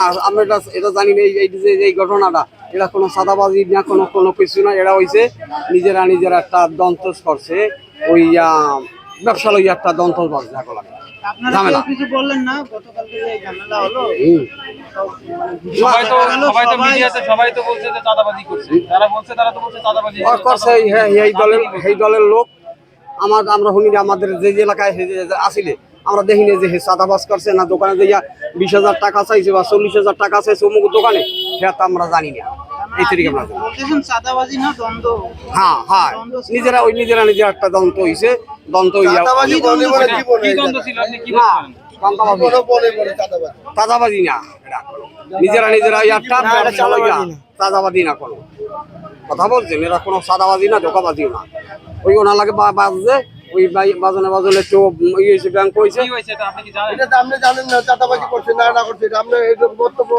আর আমরা এটা এটা জানি না এই যে এই ঘটনাটা এটা কোনো সাদাবাজি না কোনো কোনো কিছু না এটা হইছে নিজেরা নিজেরা একটা দন্ত করছে ওই ব্যবসা লইয়া একটা দন্ত যাকে লাগে ঝামেলা। কিছু বললেন না? গতকালকে যে ঝামেলা হলো হুম। সবাই তো সবাই তো মিডিয়াতে সবাই তো বলছে যে চাঁদাবাজি করছে। বলছে তারা তো বলছে চাঁদাবাজি করছে। এই- হ্যাঁ এই দলের এই দলের লোক। আমার আমরা শুনি আমাদের যে যে এলাকায় আসিলে আমরা দেখিনি যে হে চাঁদাবাজ করছে না দোকানে যে বিশ হাজার টাকা চাইছে বা চল্লিশ হাজার টাকা চাইছে অমুক দোকানে সেটা তো আমরা জানি না। এই আমরা না। হ্যাঁ হ্যাঁ। নিজেরা ওই নিজেরা নিজেরা একটা হইয়া চাঁদাবাজি না না। নিজেরা নিজেরা ওই একটা চাঁদাবাজি না। কোনো। কথা বলছেন এরা কোনো সাদাবাজি না ধোকাবাজিও না। ওই ওনা লাগে বাজছে ওই বাজনে বাজনে তো ইয়ে হয়েছে ব্যাংক হয়েছে। এটা আপনি জানেন? তো আপনি জানেন না চাঁদাবাজি করছে না না করছে এটা আপনি এই যে বক্তব্য